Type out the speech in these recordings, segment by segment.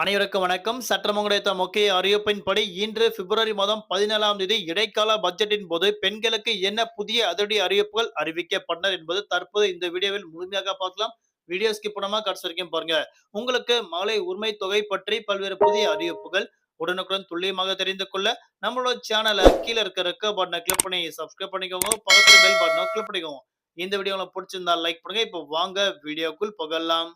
அனைவருக்கும் வணக்கம். சற்றம் கிடைத்த முக்கிய அறிவிப்பின்படி இன்று பிப்ரவரி மாதம் பதினேழாம் தேதி இடைக்கால பட்ஜெட்டின் போது பெண்களுக்கு என்ன புதிய அதிரடி அறிவிப்புகள் அறிவிக்கப்பட்டனர் என்பது தற்போது இந்த வீடியோவில் முழுமையாக பார்க்கலாம். வீடியோ ஸ்கிப் பண்ணாம கடைசி வரைக்கும் பாருங்க. உங்களுக்கு மகளை உரிமை தொகை பற்றி பல்வேறு புதிய அறிவிப்புகள் உடனுக்குடன் துல்லியமாக தெரிந்து கொள்ள நம்மளோட சேனலை கீழே இருக்க ரெக்க பட்டனை கிளிக் பண்ணி சப்ஸ்கிரைப் பண்ணிக்கோங்க. பக்கத்துல பெல் பட்டனை கிளிக் பண்ணிக்கோங்க. இந்த வீடியோ உங்களுக்கு பிடிச்சிருந்தா லைக் பண்ணுங்க. இப்போ வாங்க. வீடியோக்குள் புகழலாம்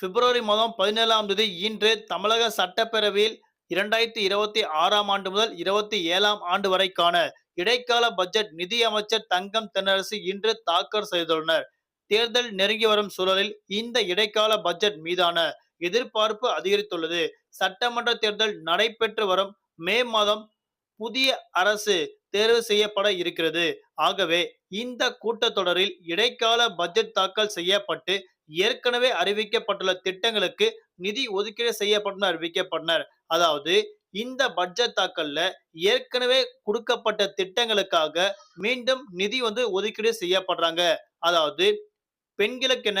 பிப்ரவரி மாதம் பதினேழாம் தேதி இன்று தமிழக சட்டப்பேரவையில் இரண்டாயிரத்தி இருபத்தி ஆறாம் ஆண்டு முதல் இருபத்தி ஏழாம் ஆண்டு வரைக்கான இடைக்கால பட்ஜெட் நிதி அமைச்சர் தங்கம் தென்னரசு இன்று தாக்கல் செய்துள்ளனர். தேர்தல் நெருங்கி வரும் சூழலில் இந்த இடைக்கால பட்ஜெட் மீதான எதிர்பார்ப்பு அதிகரித்துள்ளது. சட்டமன்ற தேர்தல் நடைபெற்று வரும் மே மாதம் புதிய அரசு தேர்வு செய்யப்பட இருக்கிறது. ஆகவே இந்த கூட்டத்தொடரில் இடைக்கால பட்ஜெட் தாக்கல் செய்யப்பட்டு ஏற்கனவே அறிவிக்கப்பட்டுள்ள திட்டங்களுக்கு நிதி ஒதுக்கீடு செய்யப்படும் அறிவிக்கப்பட்டனர். அதாவது இந்த பட்ஜெட் தாக்கல்ல ஏற்கனவே கொடுக்கப்பட்ட திட்டங்களுக்காக மீண்டும் நிதி வந்து ஒதுக்கீடு செய்யப்படுறாங்க. அதாவது பெண்களுக்கென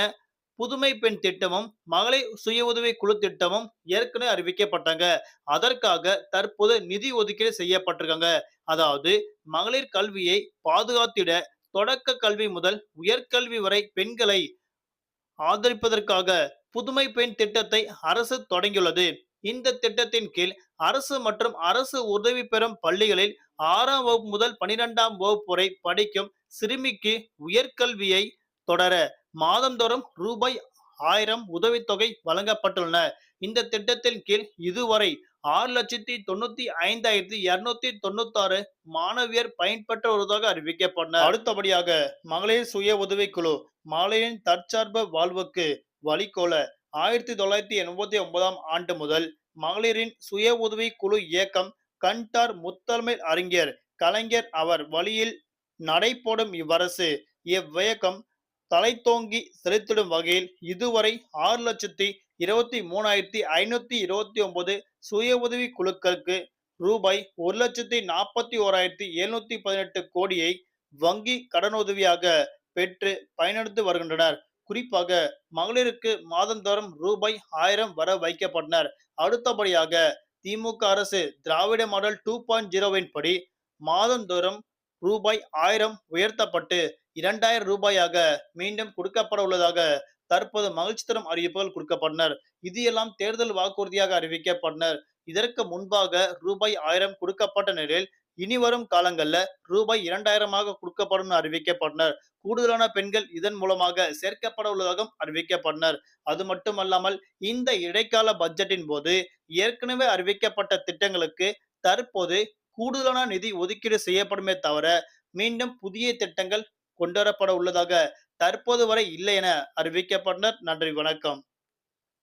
புதுமை பெண் திட்டமும் மகளிர் சுய உதவி குழு திட்டமும் ஏற்கனவே அறிவிக்கப்பட்டாங்க. அதற்காக தற்போது நிதி ஒதுக்கீடு செய்யப்பட்டிருக்காங்க. அதாவது மகளிர் கல்வியை பாதுகாத்திட தொடக்க கல்வி முதல் உயர்கல்வி வரை பெண்களை ஆதரிப்பதற்காக புதுமை பெண் திட்டத்தை அரசு தொடங்கியுள்ளது. இந்த திட்டத்தின் கீழ் அரசு மற்றும் அரசு உதவி பெறும் பள்ளிகளில் ஆறாம் வகுப்பு முதல் பனிரெண்டாம் வகுப்பு வரை படிக்கும் சிறுமிக்கு உயர்கல்வியை தொடர மாதந்தோறும் ரூபாய் ஆயிரம் உதவித்தொகை வழங்கப்பட்டுள்ளன. இந்த திட்டத்தின் கீழ் இதுவரை ஆறு லட்சத்தி தொண்ணூத்தி ஐந்தாயிரத்தி இருநூத்தி தொண்ணூத்தி ஆறு மாணவியர் பயன்பெற்று வருவதாக அறிவிக்கப்பட்டனர். அடுத்தபடியாக மகளிர் சுய உதவிக்குழு மகளிரின் தற்சார்பு வாழ்வுக்கு வழிகோல ஆயிரத்தி தொள்ளாயிரத்தி எண்பத்தி ஒன்பதாம் ஆண்டு முதல் மகளிரின் சுய உதவி குழு இயக்கம் கண்டார் முத்தலைமை அறிஞர் கலைஞர் அவர் வழியில் நடைபோடும் இவ்வரசு. இவ்வியக்கம் தலைத்தோங்கி செலுத்திடும் வகையில் இதுவரை ஆறு லட்சத்தி இருபத்தி மூணாயிரத்தி ஐநூத்தி இருபத்தி ஒன்பது சுய உதவி குழுக்களுக்கு ரூபாய் ஒரு லட்சத்தி நாற்பத்தி ஓராயிரத்தி எழுநூத்தி பதினெட்டு கோடியை வங்கி கடனுதவியாக பெற்று பயனடைந்து வருகின்றனர். குறிப்பாக மகளிருக்கு மாதந்தோறும் ரூபாய் ஆயிரம் வர வைக்கப்பட்டனர். அடுத்தபடியாக திமுக அரசு திராவிட மாடல் டூ பாயிண்ட் ஜீரோவின் படி மாதந்தோறும் ரூபாய் ஆயிரம் உயர்த்தப்பட்டு இரண்டாயிரம் ரூபாயாக மீண்டும் கொடுக்கப்பட உள்ளதாக தற்போது மகிழ்ச்சி தரும் அறிவிப்புகள் கொடுக்கப்பட்டனர். இது எல்லாம் தேர்தல் வாக்குறுதியாக அறிவிக்கப்பட்டனர். இதற்கு முன்பாக ரூபாய் ஆயிரம் கொடுக்கப்பட்ட நிலையில் இனி வரும் காலங்கள்ல ரூபாய் இரண்டாயிரமாக கொடுக்கப்படும் அறிவிக்கப்பட்டனர். கூடுதலான பெண்கள் இதன் மூலமாக சேர்க்கப்பட உள்ளதாகவும் அறிவிக்கப்பட்டனர். அது மட்டுமல்லாமல் இந்த இடைக்கால பட்ஜெட்டின் போது ஏற்கனவே அறிவிக்கப்பட்ட திட்டங்களுக்கு தற்போது கூடுதலான நிதி ஒதுக்கீடு செய்யப்படுமே தவிர மீண்டும் புதிய திட்டங்கள் கொண்டுவரப்பட உள்ளதாக தற்போது வரை இல்லை என அறிவிக்கப்பட்டனர். நன்றி வணக்கம்.